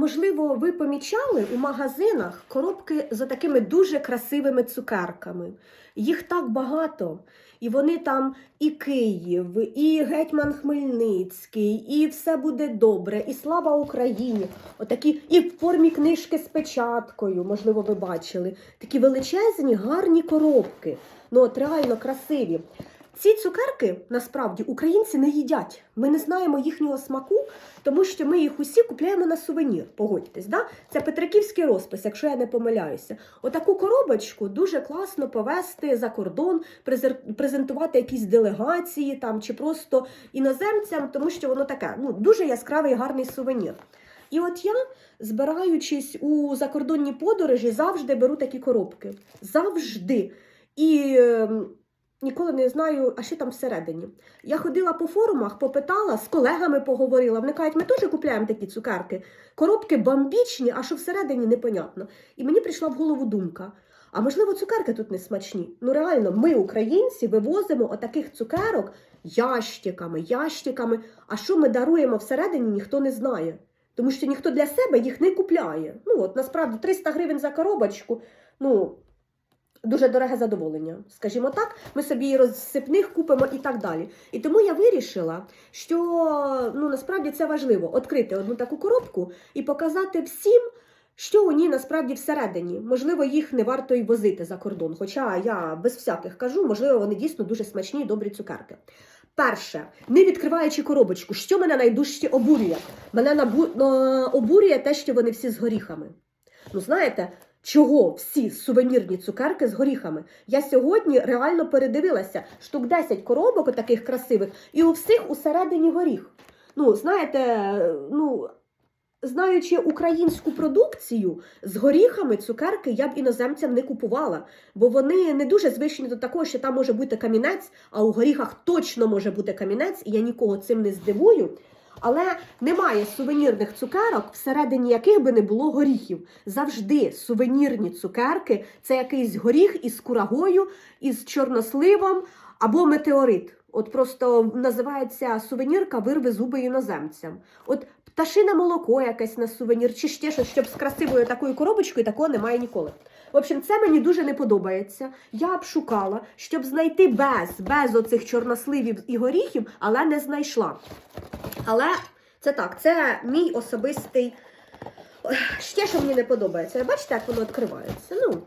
Можливо, ви помічали у магазинах коробки з такими дуже красивими цукерками. Їх так багато. І вони там і Київ, і Гетьман Хмельницький, і все буде добре, і слава Україні. Отакі, і в формі книжки з печаткою, можливо, ви бачили. Такі величезні, гарні коробки. Ну, от реально красиві. Ці цукерки насправді українці не їдять. Ми не знаємо їхнього смаку, тому що ми їх усі купляємо на сувенір. Погодьтесь, да? Це Петриківський розпис, якщо я не помиляюся. Отаку коробочку дуже класно повезти за кордон, презентувати якісь делегації там чи просто іноземцям, тому що воно таке ну дуже яскравий гарний сувенір. І от я, збираючись у закордонні подорожі, завжди беру такі коробки. Завжди. І ем, ніколи не знаю, а що там всередині. Я ходила по форумах, попитала, з колегами поговорила. Вони кажуть, ми теж купляємо такі цукерки. Коробки бомбічні, а що всередині непонятно. І мені прийшла в голову думка. А можливо, цукерки тут не смачні. Ну реально, ми, українці, вивозимо отаких цукерок ящиками, ящиками. А що ми даруємо всередині, ніхто не знає. Тому що ніхто для себе їх не купляє. Ну от насправді 300 гривень за коробочку. Ну, дуже дороге задоволення, скажімо так, ми собі розсипних купимо і так далі. І тому я вирішила, що ну насправді це важливо відкрити одну таку коробку і показати всім. Що у ній насправді всередині? Можливо, їх не варто й возити за кордон. Хоча я без всяких кажу, можливо, вони дійсно дуже смачні і добрі цукерки. Перше, не відкриваючи коробочку, що мене найдужче обурює? Мене набу... е, обурює те, що вони всі з горіхами. Ну, знаєте, чого всі сувенірні цукерки з горіхами? Я сьогодні реально передивилася штук 10 коробок таких красивих, і у всіх усередині горіх. Ну, знаєте, ну. Знаючи українську продукцію з горіхами цукерки я б іноземцям не купувала, бо вони не дуже звичні до такого, що там може бути камінець, а у горіхах точно може бути камінець, і я нікого цим не здивую. Але немає сувенірних цукерок, всередині яких би не було горіхів. Завжди сувенірні цукерки це якийсь горіх із курагою, із чорносливом або метеорит. От просто називається сувенірка вирви зуби іноземцям. От пташине молоко якесь на сувенір, чи ще щось, щоб з красивою такою коробочкою такого немає ніколи. В общем, це мені дуже не подобається. Я б шукала, щоб знайти без, без оцих чорносливів і горіхів, але не знайшла. Але це так, це мій особистий. Ще що мені не подобається. Бачите, як воно відкривається? Ну,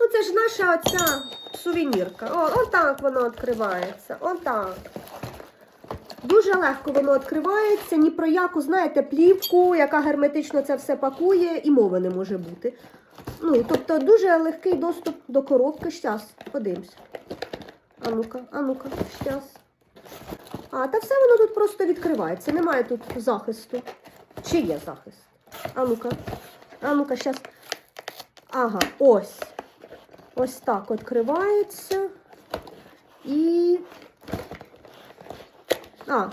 ну це ж наша оця сувенірка. О, отак воно відкривається. Отак. Дуже легко воно відкривається, ні про яку, знаєте, плівку, яка герметично це все пакує, і мови не може бути. Ну, тобто дуже легкий доступ до коробки. Щас, подивимось. А ну-ка, а ну-ка, щас. А, та все воно тут просто відкривається. Немає тут захисту. Чи є захист? А ну-ка. А ну-ка, щас. Ага, ось. Ось так відкривається. І. А.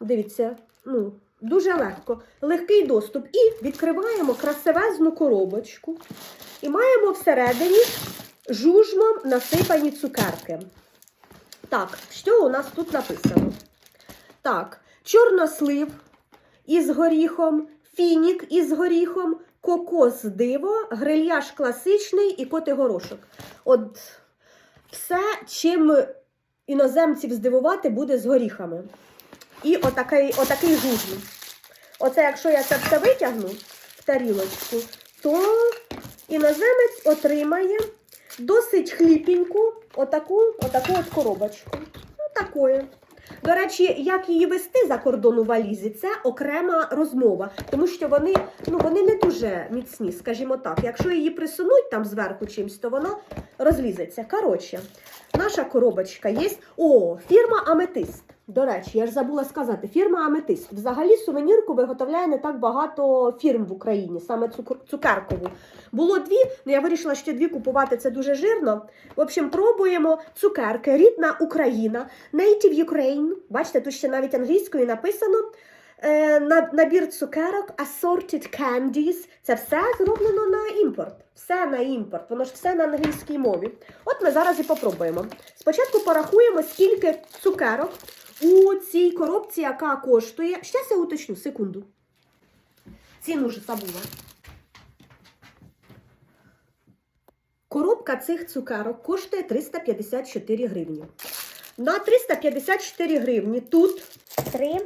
Дивіться, ну, дуже легко. Легкий доступ. І відкриваємо красивезну коробочку. І маємо всередині жужмом насипані цукерки. Так, що у нас тут написано? Так, чорнослив із горіхом, фінік із горіхом, кокос диво, грильяж класичний і коти горошок. От все, чим іноземців здивувати, буде з горіхами. І отакий, отакий жужм. Оце, якщо я це все витягну в тарілочку, то іноземець отримає досить хліпеньку отаку, отаку от коробочку. Ну, такої. До речі, як її вести за кордон у валізі, це окрема розмова, тому що вони, ну, вони не дуже міцні, скажімо так. Якщо її присунуть там зверху чимось, то вона розлізеться. Коротше, наша коробочка є. О, фірма Аметист. До речі, я ж забула сказати, фірма Аметист. Взагалі сувенірку виготовляє не так багато фірм в Україні, саме цукеркову. Було дві, але я вирішила, що дві купувати це дуже жирно. В общем, пробуємо цукерки, рідна Україна, Native Ukraine. Бачите, тут ще навіть англійською написано. Е, на- набір цукерок, assorted candies. Це все зроблено на імпорт. Все на імпорт, воно ж все на англійській мові. От ми зараз і попробуємо. Спочатку порахуємо, скільки цукерок у цій коробці, яка коштує. Щас я уточню, секунду. Ціну вже забула. Коробка цих цукерок коштує 354 гривні. На 354 гривні тут 3,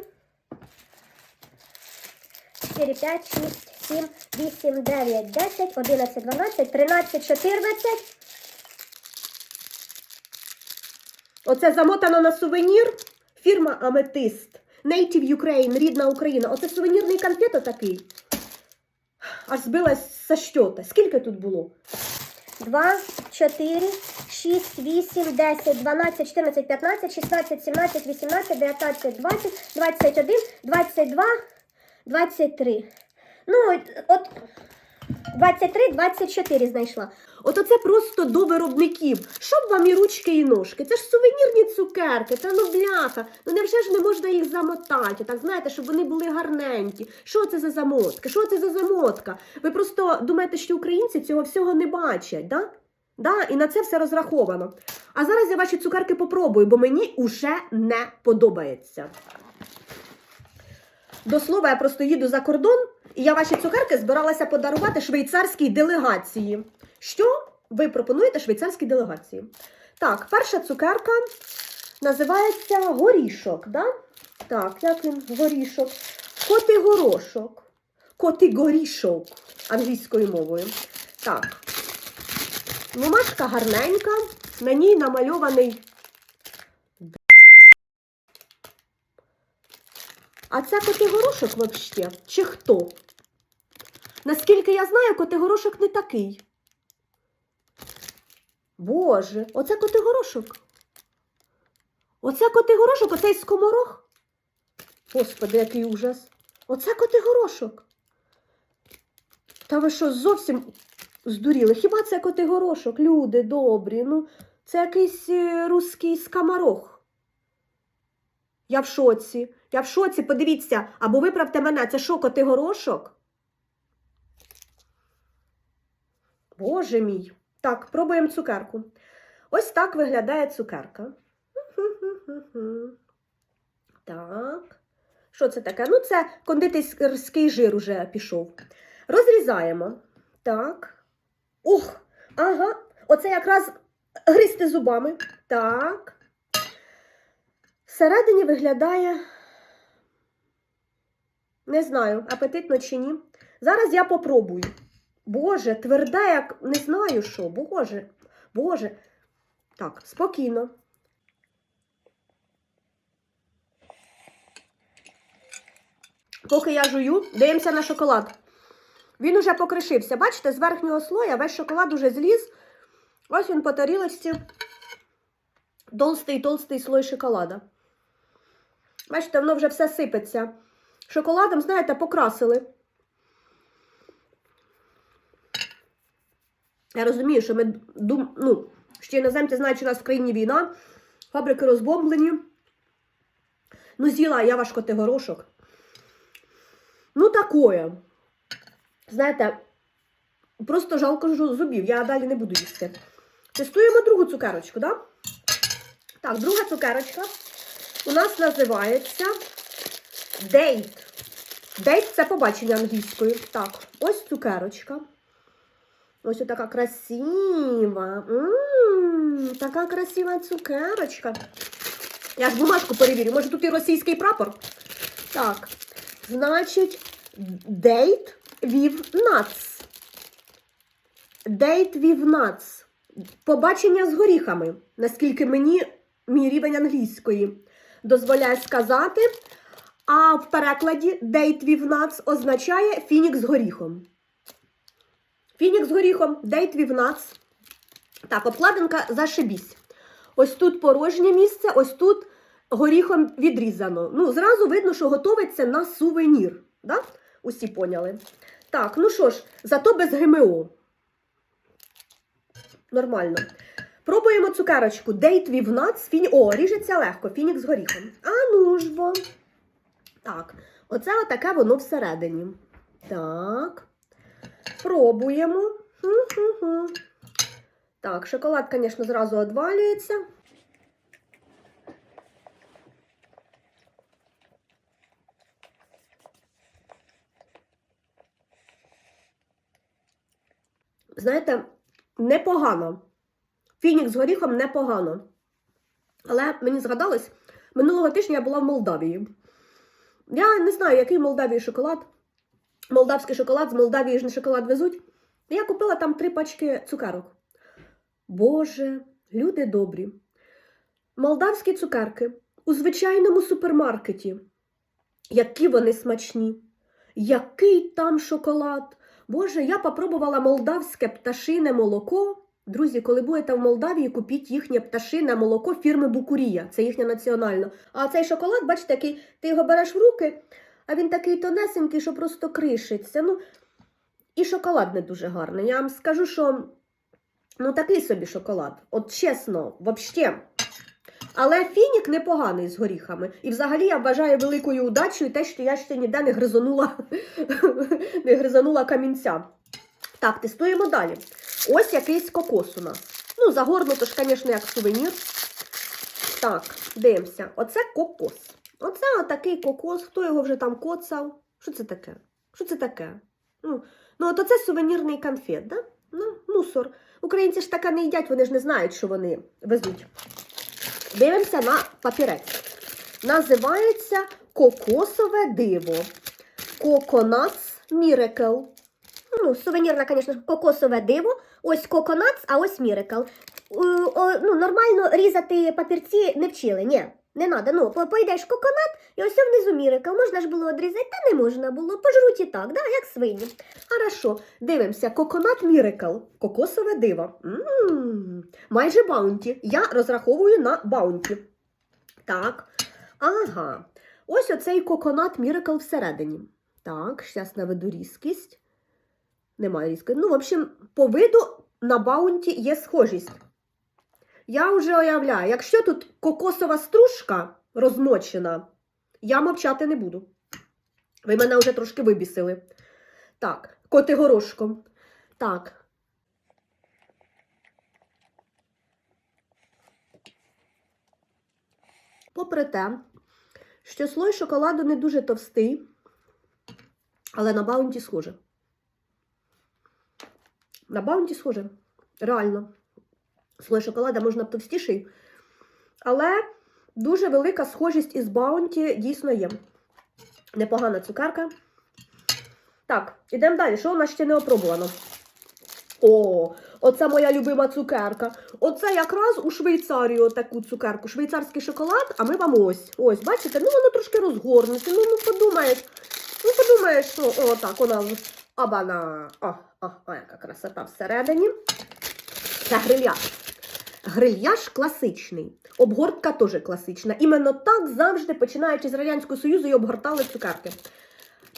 4, 5, 6, 7, 8, 9, 10, 11, 12, 13, 14. Оце замотано на сувенір. Фірма Аметист. Native Ukraine, рідна Україна. Оце сувенірний конфет отакий. Аж збилась со щота. Скільки тут було? 2, 4, 6, 8, 10, 12, 14, 15, 16, 17, 18, 19, 20, 21, 22, 23. Ну, от 23, 24 знайшла. От оце просто до виробників. Щоб вам і ручки, і ножки. Це ж сувенірні цукерки, це ну бляха. Ну невже ж не можна їх замотати? Так знаєте, щоб вони були гарненькі. Що це за замотки? Що це за замотка? Ви просто думаєте, що українці цього всього не бачать, да? Да, і на це все розраховано. А зараз я ваші цукерки попробую, бо мені уже не подобається. До слова, я просто їду за кордон, і я ваші цукерки збиралася подарувати швейцарській делегації. Що ви пропонуєте швейцарській делегації? Так, перша цукерка називається горішок. Да? Так, як він горішок? Коти горошок. Коти горішок англійською мовою. Так. Бумажка гарненька, на ній намальований. А це Котигорошок взагалі? Чи хто? Наскільки я знаю, Котигорошок не такий. Боже, оце Котигорошок. Оце Котигорошок, оцей скоморох. Господи, який ужас. Оце Котигорошок. Та ви що, зовсім здуріли? Хіба це Котигорошок? Люди добрі. Ну, це якийсь е, руський скамарох. Я в шоці. Я в шоці, подивіться, або виправте мене, це що, Котигорошок? Боже мій. Так, пробуємо цукерку. Ось так виглядає цукерка. Так. Що це таке? Ну, це кондитерський жир уже пішов. Розрізаємо. Так. Ух! Ага. Оце якраз гризти зубами. Так. Всередині виглядає. Не знаю, апетитно чи ні. Зараз я попробую. Боже, тверде, як не знаю що. Боже, Боже. Так, спокійно. Поки я жую, дивимося на шоколад. Він уже покришився. Бачите, з верхнього слоя весь шоколад уже зліз. Ось він по тарілочці. Толстий-толстий слой шоколада. Бачите, воно вже все сипеться. Шоколадом, знаєте, покрасили. Я розумію, що ми дум... ну, що іноземці знають, що у нас в країні війна, фабрики розбомблені. Ну, з'їла я ваш котигорошок. Ну, такое. Знаєте, просто жалко зубів, я далі не буду їсти. Тестуємо другу цукерочку, да? Так, друга цукерочка у нас називається Дейт. Дейт це побачення англійською. Так, ось цукерочка. Ось така красива. Така красива цукерочка. Я ж бумажку перевірю. Може тут і російський прапор? Так. Значить, date with nuts. Date with nuts. Побачення з горіхами. Наскільки мені мій рівень англійської дозволяє сказати. А в перекладі nuts означає фінік з горіхом. Фінік з горіхом, nuts. Так, обкладинка зашибісь. Ось тут порожнє місце, ось тут горіхом відрізано. Ну, зразу видно, що готовиться на сувенір. Да? Усі поняли. Так, ну що ж, зато без ГМО. Нормально. Пробуємо цукерочку. Nuts. Фіні... О, ріжеться легко. Фінік з горіхом. А ну ж бо. Так, Оце отаке воно всередині. Так. Пробуємо. Ху-ху-ху. Так, шоколад, звісно, зразу одвалюється. Знаєте, непогано. Фінік з горіхом непогано. Але мені згадалось, минулого тижня я була в Молдавії. Я не знаю, який Молдавії шоколад. Молдавський шоколад, з Молдавії ж не шоколад везуть. Я купила там три пачки цукерок. Боже, люди добрі. Молдавські цукерки у звичайному супермаркеті. Які вони смачні. Який там шоколад. Боже, я попробувала молдавське пташине молоко. Друзі, коли будете в Молдавії, купіть їхнє пташине молоко фірми Букурія. Це їхнє національне. А цей шоколад, бачите, який ти його береш в руки, а він такий тонесенький, що просто кришиться. Ну, і шоколад не дуже гарний. Я вам скажу, що ну такий собі шоколад. От чесно, взагалі. Але фінік непоганий з горіхами. І взагалі я вважаю великою удачею те, що я ще ніде не гризанула, не гризанула камінця. Так, тестуємо далі. Ось якийсь кокос у нас. Ну, загорнуто ж, звісно, як сувенір. Так, дивимося. Оце кокос. Оце отакий кокос. Хто його вже там коцав? Що це таке? Що це таке? Ну, ну от оце сувенірний конфет, да? Ну, мусор. Українці ж таке не їдять, вони ж не знають, що вони везуть. Дивимося на папірець. Називається кокосове диво. Коконас Мірекл. Ну, сувенірне, звісно, кокосове диво. Ось коконац, а ось мірикл. Ну, нормально різати папірці не вчили, ні. Не треба. Ну, по- поїдеш коконат і ось внизу мірикл. Можна ж було відрізати, та не можна було. Пожруть і так, да, як свині. Хорошо, дивимося. Коконат Мірекл. Кокосове диво. М, Майже баунті. Я розраховую на баунті. Так. Ага. Ось оцей коконат Мірекл всередині. Так, зараз наведу різкість. Немає різкості. Ну, в общем, по виду на баунті є схожість. Я вже уявляю, якщо тут кокосова стружка розмочена, я мовчати не буду. Ви мене вже трошки вибісили. Так, коти горошком. Так. Попри те, що слой шоколаду не дуже товстий, але на баунті схоже. На баунті схоже. Реально. Слой шоколада можна товстіший. Але дуже велика схожість із баунті дійсно є. Непогана цукерка. Так, ідемо далі. Що у нас ще не опробувано? О, оце моя любима цукерка. Оце якраз у Швейцарію таку цукерку. Швейцарський шоколад, а ми вам ось. Ось, бачите? Ну, воно трошки розгорнуте. Ну, ну подумаєш. Ну, подумаєш, що о, так, вона абана. О, о, о, яка красота всередині. Це грильяж. Грильяж класичний. Обгортка теж класична. Іменно так завжди, починаючи з Радянського Союзу, і обгортали цукерки.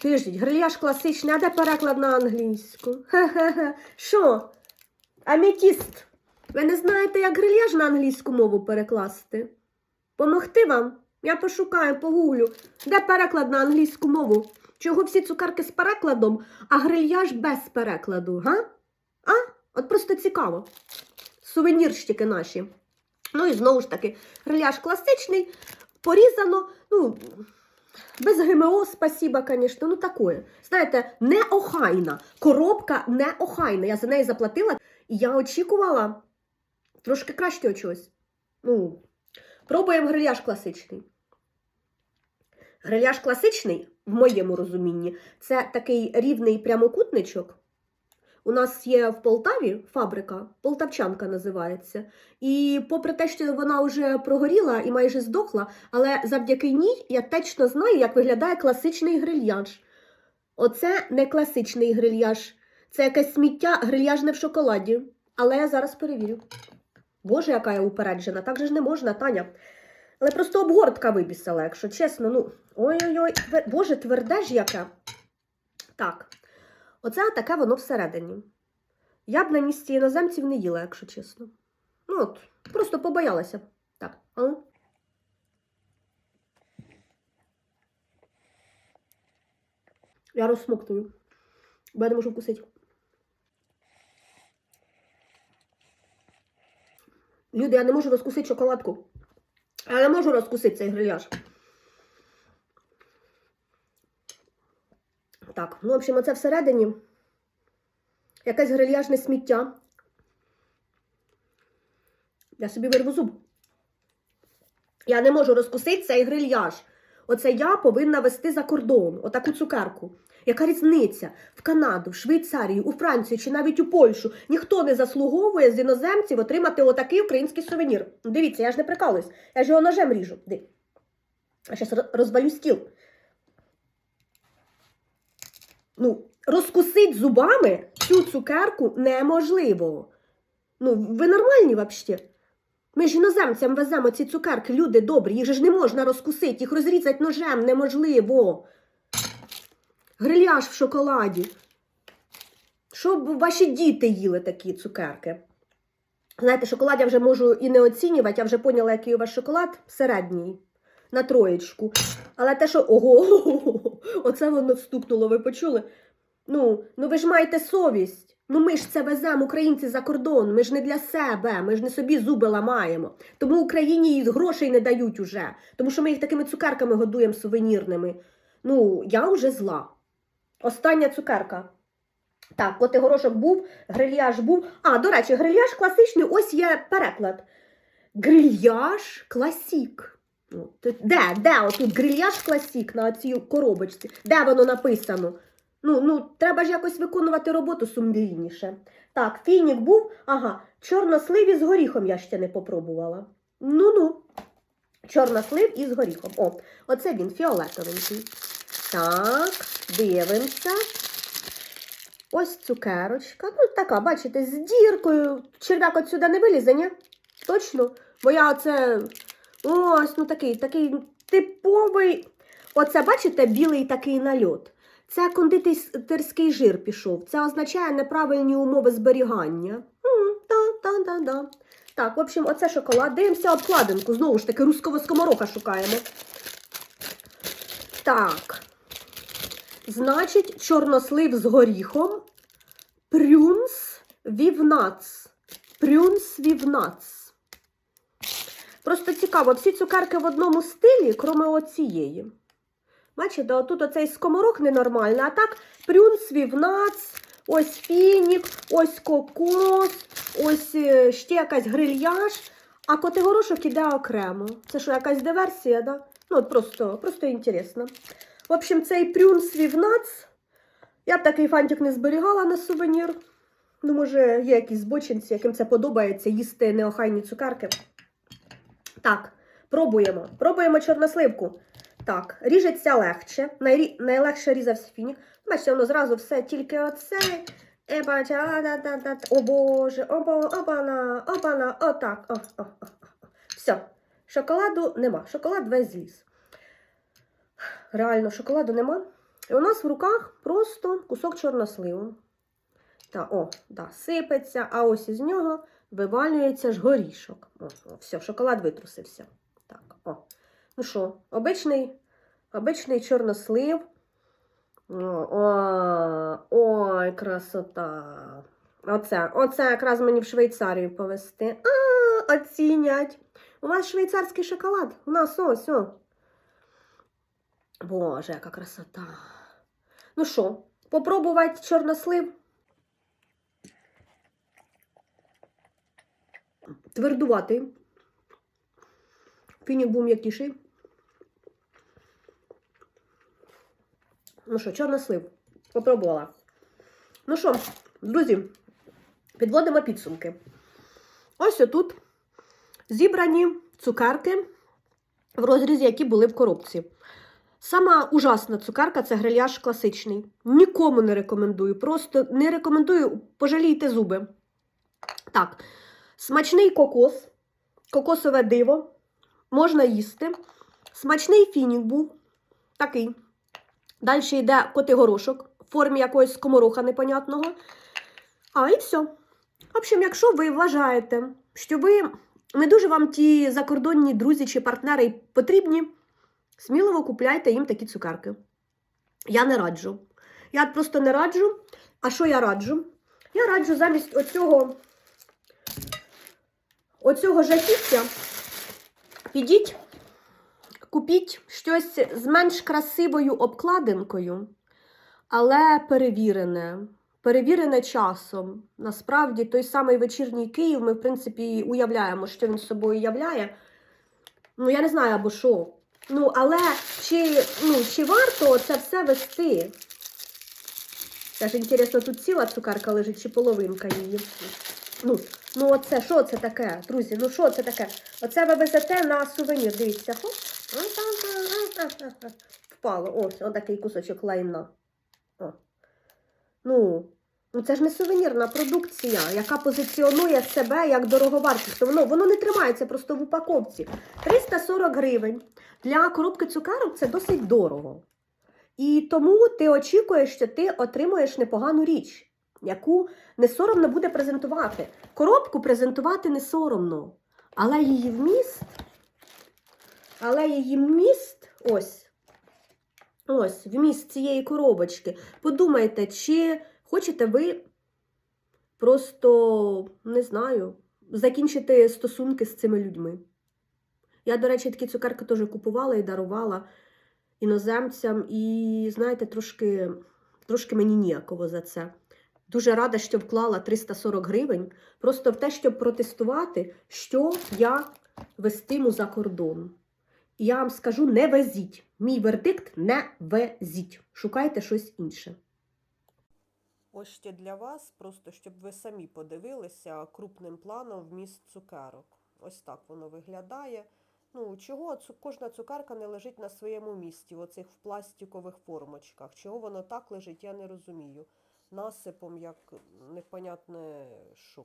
Підождіть, грильяж класичний, а де переклад на англійську? Хе-хе-хе. Що? Аметіст. Ви не знаєте, як грильяж на англійську мову перекласти? Помогти вам? Я пошукаю, погуглю. Де переклад на англійську мову? Чого всі цукерки з перекладом, а грильяж без перекладу, га? А? От просто цікаво. Сувенірщики наші. Ну і знову ж таки, грильяж класичний, порізано, ну, без ГМО, спасіба, звісно, ну такое. Знаєте, неохайна. Коробка неохайна. Я за неї заплатила, і я очікувала трошки краще чогось. Ну, пробуємо гриляж класичний. Гриляж класичний, в моєму розумінні, це такий рівний прямокутничок. У нас є в Полтаві фабрика, Полтавчанка називається. І попри те, що вона вже прогоріла і майже здохла, але завдяки ній я точно знаю, як виглядає класичний грильяж. Оце не класичний грильяж, це якесь сміття грильяжне в шоколаді. Але я зараз перевірю. Боже, яка я упереджена, так же ж не можна, Таня. Але просто обгортка вибісила, якщо чесно. Ну, ой-ой-ой, боже, тверде ж яке. Так, оце таке воно всередині. Я б на місці іноземців не їла, якщо чесно. Ну от, просто побоялася. Так, ну. Я розсмоктую. Бо я не можу вкусити. Люди, я не можу розкусити шоколадку. Не можу розкусити цей гриляж. Так, ну, в общем, оце всередині якесь грильяжне сміття. Я собі вирву зуб. Я не можу розкусити цей грильяж. Оце я повинна вести за кордон, отаку цукерку. Яка різниця? В Канаду, в Швейцарію, у Францію чи навіть у Польщу ніхто не заслуговує з іноземців отримати отакий український сувенір. Дивіться, я ж не прикалуюсь, я ж його ножем ріжу. Ди. Я зараз розвалю стіл. Ну, розкусить зубами цю цукерку неможливо. Ну, ви нормальні взагалі? Ми ж іноземцям веземо ці цукерки, люди добрі, їх ж не можна розкусити, їх розрізати ножем неможливо. Гриляш в шоколаді. Щоб ваші діти їли такі цукерки. Знаєте, шоколад я вже можу і не оцінювати, я вже поняла, який у вас шоколад середній. На троєчку. Але те, що ого, оце воно стукнуло, ви почули? Ну, ну ви ж маєте совість. Ну ми ж це веземо українці за кордон. Ми ж не для себе, ми ж не собі зуби ламаємо. Тому Україні і грошей не дають уже. Тому що ми їх такими цукерками годуємо сувенірними. Ну, я вже зла. Остання цукерка. Так, коти горошок був, грильяж був. А, до речі, грильяж класичний, ось є переклад. Грильяж класік. Де, де отут грильяж класік на цій коробочці? Де воно написано? Ну, ну, треба ж якось виконувати роботу сумлінніше. Так, фінік був, ага, чорнослив із горіхом я ще не попробувала. Ну-ну. Чорнослив із горіхом. О, оце він фіолетовенький. Так, дивимося. Ось цукерочка. Ну, така, бачите, з діркою. Черв'як от сюди не вилізе, ні? Точно? Бо я оце. Ось, ну такий, такий типовий. Оце, бачите, білий такий нальот. Це кондитерський жир пішов. Це означає неправильні умови зберігання. Та-та-та-та. Так, в общем, оце шоколад. Дивимося обкладинку. Знову ж таки, русского скомороха шукаємо. Так. Значить, чорнослив з горіхом. Прюнс вівнац. Прюнс вівнац. Просто цікаво, всі цукерки в одному стилі, кроме оцієї. Бачите, отут оцей скоморок ненормальний, а так прюнс, вівнац, ось фінік, ось кокос, ось е, ще якась грильяж, а котигорошок іде окремо. Це що, якась диверсія, да? Ну, от просто, просто інтересно. В общем, цей прюнс вівнац. Я б такий фантик не зберігала на сувенір. Ну, може, є якісь збочинці, яким це подобається їсти неохайні цукерки. Так, пробуємо. Пробуємо чорносливку. Так, ріжеться легше. Найрі... Найлегше різався фінік. Бачите, воно зразу все тільки оце. Е, бачите, а, да, да, да. О Боже, оба, опана, опана, отак. О, о, о. Все. Шоколаду нема. Шоколад весь зліз. Реально, шоколаду нема. І у нас в руках просто кусок чорносливу. Та, о, да, сипеться, а ось із нього вивалюється ж горішок. О, о, все, шоколад витрусився. Так, о. Ну що, обичний, обичний чорнослив. О, ой, красота. Оце, оце якраз мені в Швейцарію повезти. А, оцінять. У вас швейцарський шоколад. У нас ось, о. Боже, яка красота. Ну що, попробувати чорнослив? Твердуватий. Фінік був м'якіший. Ну що, чорнослив. Попробувала. Ну що, друзі, підводимо підсумки. Ось отут зібрані цукерки в розрізі, які були в коробці. Сама ужасна цукерка це грильяж класичний. Нікому не рекомендую. Просто не рекомендую, пожалійте зуби. Так, смачний кокос, кокосове диво. Можна їсти. Смачний фінік був такий. Далі йде котигорошок в формі якогось скомороха непонятного. А і все. В общем, якщо ви вважаєте, що ви не дуже вам ті закордонні друзі чи партнери потрібні, сміливо купляйте їм такі цукерки. Я не раджу. Я просто не раджу. А що я раджу? Я раджу замість оцього, оцього жахіття підіть, купіть щось з менш красивою обкладинкою, але перевірене. Перевірене часом. Насправді, той самий вечірній Київ, ми, в принципі, уявляємо, що він собою являє. Ну, я не знаю, або що. Ну, але чи, ну, чи варто це все вести? Теж інтересно, тут ціла цукерка лежить, чи половинка її. Ну, ну оце, що це таке, друзі? Ну що це таке? Оце ви везете на сувенір, дивіться. Хоп. Впало. Ось, отакий кусочок лайна. О. Ну, ну це ж не сувенірна продукція, яка позиціонує себе як дороговартість. Воно, воно не тримається просто в упаковці. 340 гривень. Для коробки цукерок це досить дорого. І тому ти очікуєш, що ти отримуєш непогану річ, яку не соромно буде презентувати. Коробку презентувати не соромно, але її вміст, але її вміст, ось, ось, вміст цієї коробочки. Подумайте, чи хочете ви просто, не знаю, закінчити стосунки з цими людьми. Я, до речі, такі цукерки теж купувала і дарувала іноземцям, і, знаєте, трошки, трошки мені ніяково за це. Дуже рада, що вклала 340 гривень просто в те, щоб протестувати, що я вестиму за кордон. Я вам скажу: не везіть. Мій вердикт не везіть. Шукайте щось інше. Ось ще для вас, просто щоб ви самі подивилися крупним планом вміст цукерок. Ось так воно виглядає. Ну, чого кожна цукерка не лежить на своєму місці, в оцих в пластикових формочках. Чого воно так лежить, я не розумію. Насипом, як непонятне що.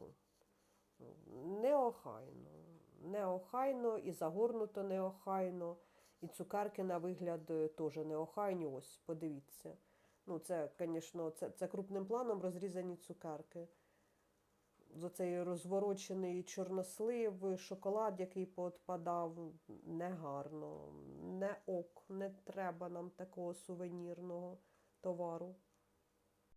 Неохайно. Неохайно і загорнуто неохайно. І цукерки на вигляд е, теж неохайні. Ось, подивіться. Ну, це, звісно, це, це крупним планом розрізані цукерки. з оцей розворочений чорнослив, шоколад, який поотпадав, негарно, не ок, не треба нам такого сувенірного товару.